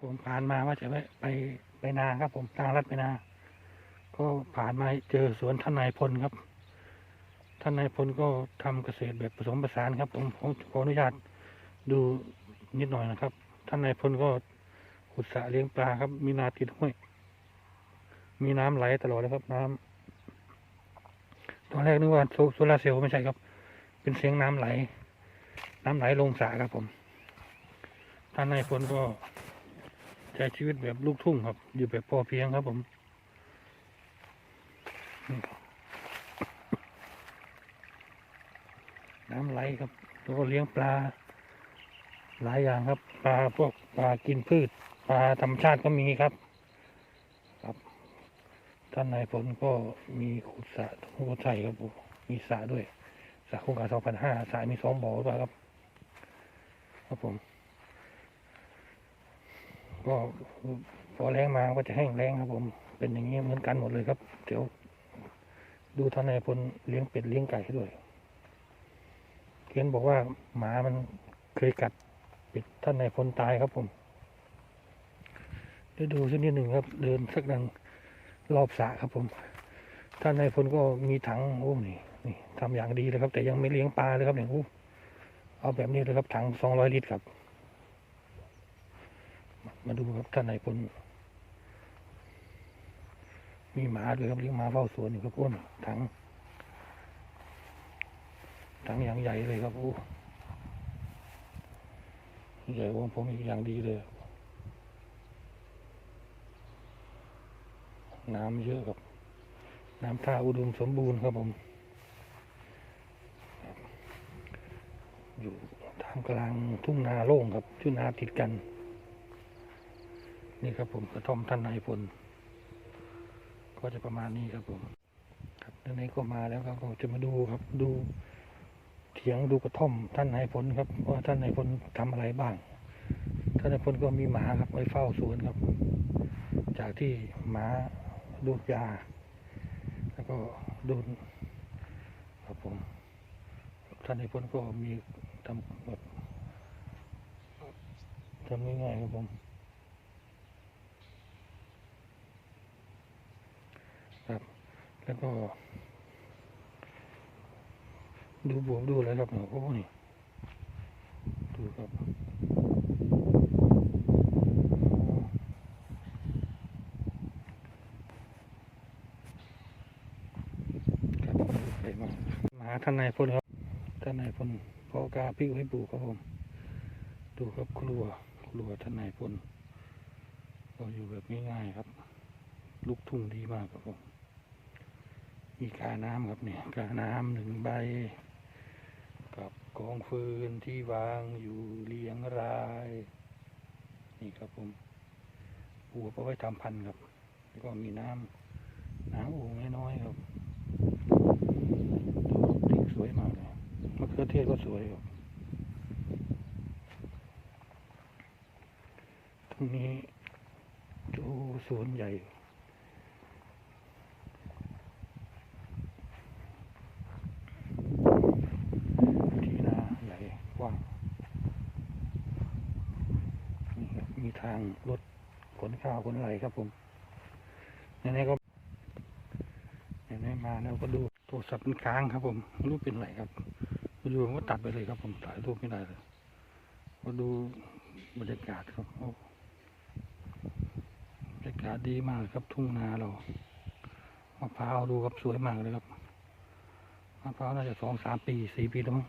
ผมผ่านมาว่าจะไปไปไปนาครับ ผมทางลัดไปนา ก็ผ่านมาเจอสวนท่านนายพลครับ ท่านนายพลก็ทำเกษตรแบบผสมผสานครับ ผมผมขออนุญาตดูนิดหน่อยนะครับ ท่านนายพลก็ขุดสระเลี้ยงปลาครับ มีนาติดห้วย มีน้ำไหลตลอดเลยครับน้ำตอนแรกนึกว่าโซโซลาร์เซลล์ไม่ใช่ครับ เป็นเสียงน้ำไหล น้ำไหลลงสระครับผม ท่านนายพลก็ ใช้ชีวิตแบบลูกทุ่งครับ อยู่แบบพอเพียงครับผมน้ำไหลครับแล้วก็เลี้ยงปลา หลายอย่างครับ ปลาพวกปลากินพืช ปลาธรรมชาติก็มีครับ ครับท่านนายพลก็มีขุดสระทุกใส่ครับผมมีสระด้วยสระโครงการสองพันห้าสระมีสองบ่อหรือเปล่าครับ ครับผม ก็พอแรงมาก็จะแห้งแรงครับผม เป็นอย่างนี้เหมือนกันหมดเลยครับ เดี๋ยวดูท่านนายพลเลี้ยงเป็ดเลี้ยงไก่ให้ด้วยเขียนบอกว่าหมามันเคยกัดเป็ดท่านนายพลตายครับผมเดี๋ยวดูสักนิดหนึ่งครับ เดินสักดังรอบสระครับผม ท่านนายพลก็มีถังโอ้นี่นี่ทำอย่างดีเลยครับ แต่ยังไม่เลี้ยงปลาเลยครับเนี่ยโอ้เอาแบบนี้เลยครับถังสองร้อยลิตรครับ มาดูครับท่านนายพลมีหมาด้วยครับเลี้ยงหมาเฝ้าสวนอยู่ครับอ้นถังถังอย่างใหญ่เลยครับโอ้ใหญ่ว่าผมอีกอย่างดีเลย น้ำเยอะครับ น้ำท่าอุดมสมบูรณ์ครับผม อยู่ท่ามกลางทุ่งนาโล่งครับทุ่งนาติดกัน นี่ครับผมกระท่อมท่านนายพลก็จะประมาณนี้ครับผมครับไหนๆก็มาแล้วครับก็จะมาดูครับ ดูเถียงดูกระท่อมท่านนายพลครับว่าท่านนายพลทำอะไรบ้าง ท่านนายพลก็มีหมาครับไว้เฝ้าสวนครับ จากที่หมาดูดยา แล้วก็ดนครับผมท่านนายพลก็มีทำแบบทำง่ายๆครับผม ครับ แล้วก็ ดูบวกดูอะไรครับโอ้นี่ดูครับมามาหาท่านนายพลครับ ท่านนายพลพอกาพริกไว้ปลูกครับผม ดูครับครัว ครัวท่านนายพลก็อยู่แบบง่ายๆครับ ลูกทุ่งดีมากครับผม มีกาน้ำครับเนี่ยกาน้ำหนึ่งใบ กับกองฟืนที่วางอยู่เรียงราย นี่ครับผมหัวเอาไว้ทำพันครับ แล้วก็มีน้ำน้ำโอ่งน้อยๆครับดูพริกสวยมากเลยมะเขือเทศก็สวยครับตรงนี้ดูสวนใหญ่ ที่นาใหญ่กว้างนี่ครับ มีทางรถขนข้าวขนอะไรครับผมไหนๆก็ไหนๆมาแล้วก็ดูโทรศัพท์มันค้างครับ ผมรู้เป็นไรครับดูผมก็ตัดไปเลยครับ ผมถ่ายรูปไม่ได้เลยมาดูบรรยากาศครับโอ้บรรยากาศดีมากครับทุ่งนาเรามะพร้าวดูครับสวยมากเลยครับมะพร้าวน่าจะสองสามปีสี่ปีแล้วมั้ง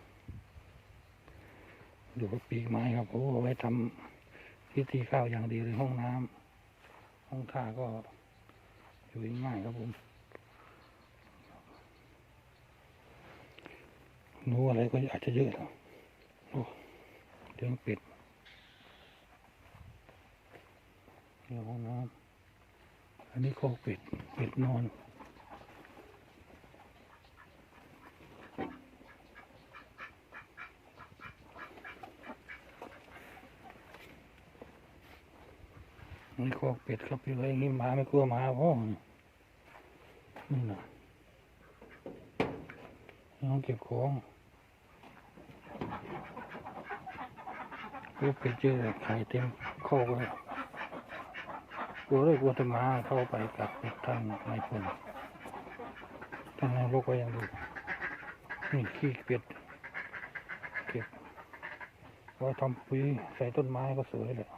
ดูปีกไม้ครับโอ้ไว้ทำ พิธีข้าวอย่างดีเลยห้องน้ำห้องท่าก็อยู่ง่ายครับผมหนูอะไรก็อาจจะเยอะแล้วโอ้เลี้ยงป็ดเลี้ยงห้องน้ำอันนี้โคอกเป็ดป็ดนอน นี่คอกเป็ดครับอยู่ไว้อย่างนี้หมาไม่กลัวหมาพ่อนี่นะน้องเก็บของลูกเป็ดเจอไข่เต็มคอกเลยกลัวเลยกลัวจะมาเข้าไปกับทางนายพลทางนายพลก็ยังดูนี่ขี้เป็ดเก็บไว้ทำปุ๋ยใส่ต้นไม้ก็สวยเลย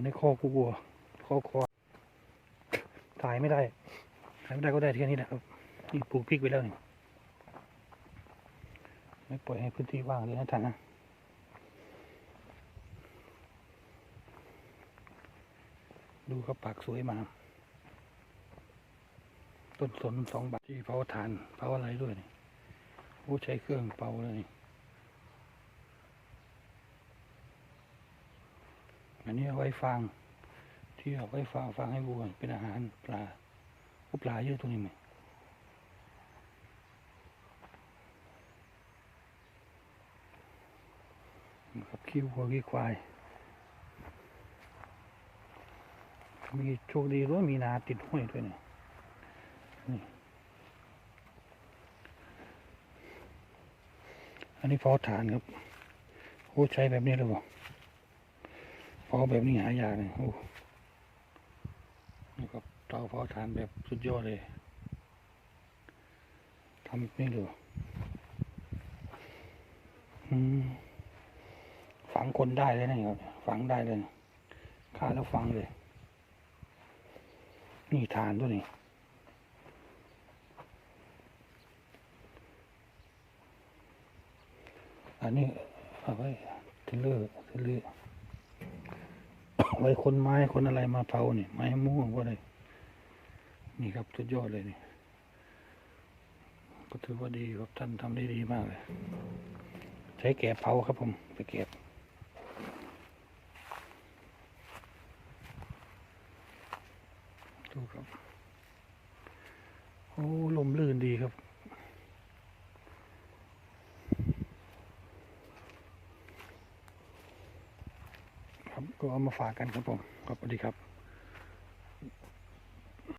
อันนี้ข้อกูกลัวข้อคอถ่ายไม่ได้ถ่ายไม่ได้ก็ได้แค่นี้แหละครับนี่ปลูกพริกไปแล้วนี่ไม่ปล่อยให้พื้นที่ว่างเลยนะท่านนะดูครับปากสวยมากต้นสนสองบาทที่เผาถ่านเผาอะไรด้วยนี่โอ้ใช้เครื่องเป่าเลยนี่ อันนี้เอาไว้ฟาง ที่เอาไว้ฟางฟางให้วัวเป็นอาหารปลาปลาเยอะตรงนี้ไหมครับขี้วัวขี้ควายมีโชคดีด้วยมีนาติดห้วยด้วยเนี่ยนี่อันนี้เผาถ่านครับ โอ้ใช้แบบนี้เลยบ่เผา แบบนี้หายากเลยโอ้นี่ครับเตาเผาถ่านแบบสุดยอดเลยทำแบบนี้เลยบ่อืมฝังคนได้เลยนะครับ ฝังได้เลยฆ่าแล้วฝังเลย นี่ทานด้วยนี่อันนี้เอาไว้เทเลอร์เท เลอร์ไว้คนไม้คนอะไรมาเผาเนี่ยไม้ม่วงก็ได้นี่ครับสุดยอดเลยนี่ก็ถือว่าดีครับท่านทำได้ดีมากเลย ใช้แกะเผาครับผมไปเก็บดูครับ โอ้ลมลื่นดีครับ ครับ ก็เอา มาฝากกันครับผม ครับสวัสดีครับ